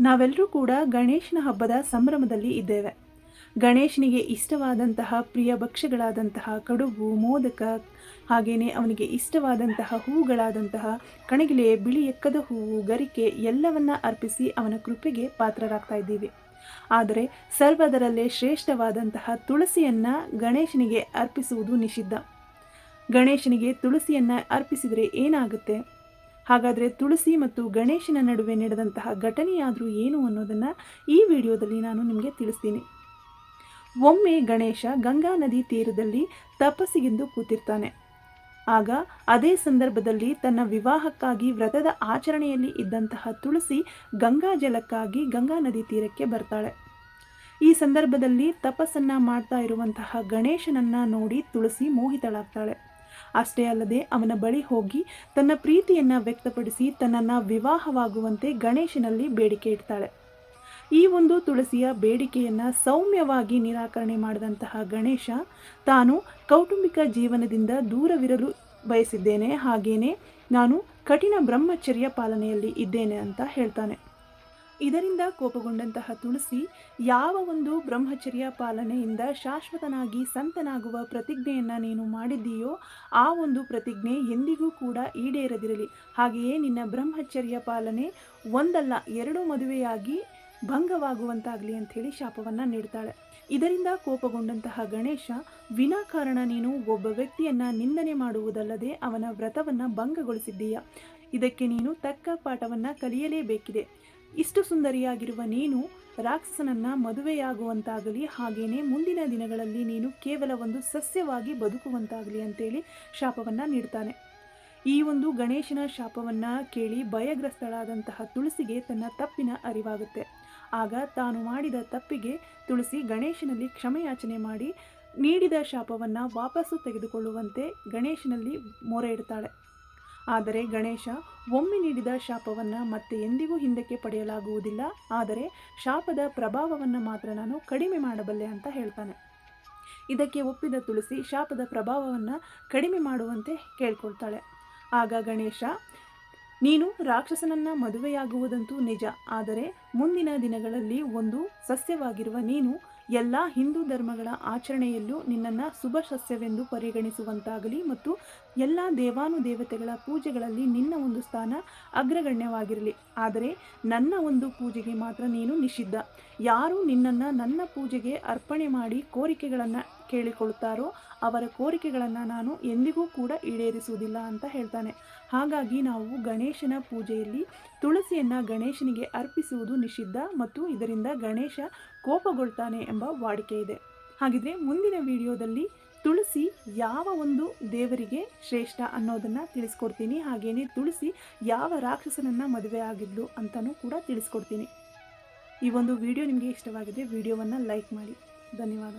ನಾವೆಲ್ಲರೂ ಕೂಡ ಗಣೇಶನ ಹಬ್ಬದ ಸಂಭ್ರಮದಲ್ಲಿ ಇದ್ದೇವೆ. ಗಣೇಶನಿಗೆ ಇಷ್ಟವಾದಂತಹ ಪ್ರಿಯ ಭಕ್ಷ್ಯಗಳಾದಂತಹ ಕಡುಬು, ಮೋದಕ ಹಾಗೆಯೇ ಅವನಿಗೆ ಇಷ್ಟವಾದಂತಹ ಹೂಗಳಾದಂತಹ ಕಣಗಿಲೆ, ಬಿಳಿ ಎಕ್ಕದ ಹೂವು, ಗರಿಕೆ ಎಲ್ಲವನ್ನ ಅರ್ಪಿಸಿ ಅವನ ಕೃಪೆಗೆ ಪಾತ್ರರಾಗ್ತಾ ಇದ್ದೀವಿ. ಆದರೆ ಸರ್ವದರಲ್ಲೇ ಶ್ರೇಷ್ಠವಾದಂತಹ ತುಳಸಿಯನ್ನು ಗಣೇಶನಿಗೆ ಅರ್ಪಿಸುವುದು ನಿಷಿದ್ಧ. ಗಣೇಶನಿಗೆ ತುಳಸಿಯನ್ನು ಅರ್ಪಿಸಿದರೆ ಏನಾಗುತ್ತೆ? ಹಾಗಾದರೆ ತುಳಸಿ ಮತ್ತು ಗಣೇಶನ ನಡುವೆ ನಡೆದಂತಹ ಘಟನೆಯಾದರೂ ಏನು ಅನ್ನೋದನ್ನು ಈ ವಿಡಿಯೋದಲ್ಲಿ ನಾನು ನಿಮಗೆ ತಿಳಿಸ್ತೀನಿ. ಒಮ್ಮೆ ಗಣೇಶ ಗಂಗಾ ನದಿ ತೀರದಲ್ಲಿ ತಪಸ್ಸಿಗೆಂದು ಕೂತಿರ್ತಾನೆ. ಆಗ ಅದೇ ಸಂದರ್ಭದಲ್ಲಿ ತನ್ನ ವಿವಾಹಕ್ಕಾಗಿ ವ್ರತದ ಆಚರಣೆಯಲ್ಲಿ ಇದ್ದಂತಹ ತುಳಸಿ ಗಂಗಾ ಜಲಕ್ಕಾಗಿ ಗಂಗಾ ನದಿ ತೀರಕ್ಕೆ ಬರ್ತಾಳೆ. ಈ ಸಂದರ್ಭದಲ್ಲಿ ತಪಸ್ಸನ್ನು ಮಾಡ್ತಾ ಇರುವಂತಹ ಗಣೇಶನನ್ನು ನೋಡಿ ತುಳಸಿ ಮೋಹಿತಳಾಗ್ತಾಳೆ. ಅಷ್ಟೇ ಅಲ್ಲದೆ ಅವನ ಬಳಿ ಹೋಗಿ ತನ್ನ ಪ್ರೀತಿಯನ್ನು ವ್ಯಕ್ತಪಡಿಸಿ ತನ್ನನ್ನು ವಿವಾಹವಾಗುವಂತೆ ಗಣೇಶನಲ್ಲಿ ಬೇಡಿಕೆ ಇಡ್ತಾಳೆ. ಈ ಒಂದು ತುಳಸಿಯ ಬೇಡಿಕೆಯನ್ನು ಸೌಮ್ಯವಾಗಿ ನಿರಾಕರಣೆ ಮಾಡಿದಂತಹ ಗಣೇಶ ತಾನು ಕೌಟುಂಬಿಕ ಜೀವನದಿಂದ ದೂರವಿರಲು ಬಯಸಿದ್ದೇನೆ, ಹಾಗೇನೆ ನಾನು ಕಠಿಣ ಬ್ರಹ್ಮಚರ್ಯ ಪಾಲನೆಯಲ್ಲಿ ಇದ್ದೇನೆ ಅಂತ ಹೇಳ್ತಾನೆ. ಇದರಿಂದ ಕೋಪಗೊಂಡಂತಹ ತುಳಸಿ ಯಾವ ಒಂದು ಬ್ರಹ್ಮಚರ್ಯ ಪಾಲನೆಯಿಂದ ಶಾಶ್ವತನಾಗಿ ಸಂತನಾಗುವ ಪ್ರತಿಜ್ಞೆಯನ್ನು ನೀನು ಮಾಡಿದ್ದೀಯೋ ಆ ಒಂದು ಪ್ರತಿಜ್ಞೆ ಎಂದಿಗೂ ಕೂಡ ಈಡೇರದಿರಲಿ. ಹಾಗೆಯೇ ನಿನ್ನ ಬ್ರಹ್ಮಚರ್ಯ ಪಾಲನೆ ಒಂದಲ್ಲ, ಎರಡು ಮದುವೆಯಾಗಿ ಭಂಗವಾಗುವಂತಾಗಲಿ ಅಂಥೇಳಿ ಶಾಪವನ್ನು ನೀಡ್ತಾಳೆ. ಇದರಿಂದ ಕೋಪಗೊಂಡಂತಹ ಗಣೇಶ ವಿನಾಕಾರಣ ನೀನು ಒಬ್ಬ ವ್ಯಕ್ತಿಯನ್ನು ನಿಂದನೆ ಮಾಡುವುದಲ್ಲದೆ ಅವನ ವ್ರತವನ್ನು ಭಂಗಗೊಳಿಸಿದ್ದೀಯ? ಇದಕ್ಕೆ ನೀನು ತಕ್ಕ ಪಾಠವನ್ನು ಕಲಿಯಲೇಬೇಕಿದೆ. ಇಷ್ಟು ಸುಂದರಿಯಾಗಿರುವ ನೀನು ರಾಕ್ಷಸನನ್ನ ಮದುವೆಯಾಗುವಂತಾಗಲಿ ಹಾಗೇನೆ ಮುಂದಿನ ದಿನಗಳಲ್ಲಿ ನೀನು ಕೇವಲ ಒಂದು ಸಸ್ಯವಾಗಿ ಬದುಕುವಂತಾಗಲಿ ಅಂತೇಳಿ ಶಾಪವನ್ನು ನೀಡ್ತಾನೆ. ಈ ಒಂದು ಗಣೇಶನ ಶಾಪವನ್ನ ಕೇಳಿ ಭಯಗ್ರಸ್ತಳಾದಂತಹ ತುಳಸಿಗೆ ತನ್ನ ತಪ್ಪಿನ ಅರಿವಾಗುತ್ತೆ. ಆಗ ತಾನು ಮಾಡಿದ ತಪ್ಪಿಗೆ ತುಳಸಿ ಗಣೇಶನಲ್ಲಿ ಕ್ಷಮೆಯಾಚನೆ ಮಾಡಿ ನೀಡಿದ ಶಾಪವನ್ನು ವಾಪಸ್ಸು ತೆಗೆದುಕೊಳ್ಳುವಂತೆ ಗಣೇಶನಲ್ಲಿ ಮೊರೆ ಇಡ್ತಾಳೆ. ಆದರೆ ಗಣೇಶ, ಒಮ್ಮೆ ನೀಡಿದ ಶಾಪವನ್ನು ಮತ್ತೆ ಎಂದಿಗೂ ಹಿಂದಕ್ಕೆ ಪಡೆಯಲಾಗುವುದಿಲ್ಲ. ಆದರೆ ಶಾಪದ ಪ್ರಭಾವವನ್ನು ಮಾತ್ರ ನಾನು ಕಡಿಮೆ ಮಾಡಬಲ್ಲೆ ಅಂತ ಹೇಳ್ತಾನೆ. ಇದಕ್ಕೆ ಒಪ್ಪಿದ ತುಳಸಿ ಶಾಪದ ಪ್ರಭಾವವನ್ನು ಕಡಿಮೆ ಮಾಡುವಂತೆ ಕೇಳ್ಕೊಳ್ತಾಳೆ. ಆಗ ಗಣೇಶ, ನೀನು ರಾಕ್ಷಸನನ್ನ ಮದುವೆಯಾಗುವುದಂತೂ ನಿಜ. ಆದರೆ ಮುಂದಿನ ದಿನಗಳಲ್ಲಿ ಒಂದು ಸಸ್ಯವಾಗಿರುವ ನೀನು ಎಲ್ಲ ಹಿಂದೂ ಧರ್ಮಗಳ ಆಚರಣೆಯಲ್ಲೂ ನಿನ್ನನ್ನು ಶುಭ ಸಸ್ಯವೆಂದು ಪರಿಗಣಿಸುವಂತಾಗಲಿ ಮತ್ತು ಎಲ್ಲ ದೇವಾನುದೇವತೆಗಳ ಪೂಜೆಗಳಲ್ಲಿ ನಿನ್ನ ಒಂದು ಸ್ಥಾನ ಅಗ್ರಗಣ್ಯವಾಗಿರಲಿ. ಆದರೆ ನನ್ನ ಒಂದು ಪೂಜೆಗೆ ಮಾತ್ರ ನೀನು ನಿಷಿದ್ಧ. ಯಾರು ನಿನ್ನನ್ನು ನನ್ನ ಪೂಜೆಗೆ ಅರ್ಪಣೆ ಮಾಡಿ ಕೋರಿಕೆಗಳನ್ನು ಕೇಳಿಕೊಳ್ಳುತ್ತಾರೋ ಅವರ ಕೋರಿಕೆಗಳನ್ನು ನಾನು ಎಂದಿಗೂ ಕೂಡ ಈಡೇರಿಸುವುದಿಲ್ಲ ಅಂತ ಹೇಳ್ತಾನೆ. ಹಾಗಾಗಿ ನಾವು ಗಣೇಶನ ಪೂಜೆಯಲ್ಲಿ ತುಳಸಿಯನ್ನು ಗಣೇಶನಿಗೆ ಅರ್ಪಿಸುವುದು ನಿಷಿದ್ಧ ಮತ್ತು ಇದರಿಂದ ಗಣೇಶ ಕೋಪಗೊಳ್ತಾನೆ ಎಂಬ ವಾಡಿಕೆ ಇದೆ. ಹಾಗಿದ್ರೆ ಮುಂದಿನ ವಿಡಿಯೋದಲ್ಲಿ ತುಳಸಿ ಯಾವ ಒಂದು ದೇವರಿಗೆ ಶ್ರೇಷ್ಠ ಅನ್ನೋದನ್ನು ತಿಳಿಸ್ಕೊಡ್ತೀನಿ. ಹಾಗೆಯೇ ತುಳಸಿ ಯಾವ ರಾಕ್ಷಸನನ್ನು ಮದುವೆ ಆಗಿದ್ಲು ಅಂತಲೂ ಕೂಡ ತಿಳಿಸ್ಕೊಡ್ತೀನಿ. ಈ ಒಂದು ವಿಡಿಯೋ ನಿಮಗೆ ಇಷ್ಟವಾಗಿದೆ, ವಿಡಿಯೋವನ್ನು ಲೈಕ್ ಮಾಡಿ. ಧನ್ಯವಾದ.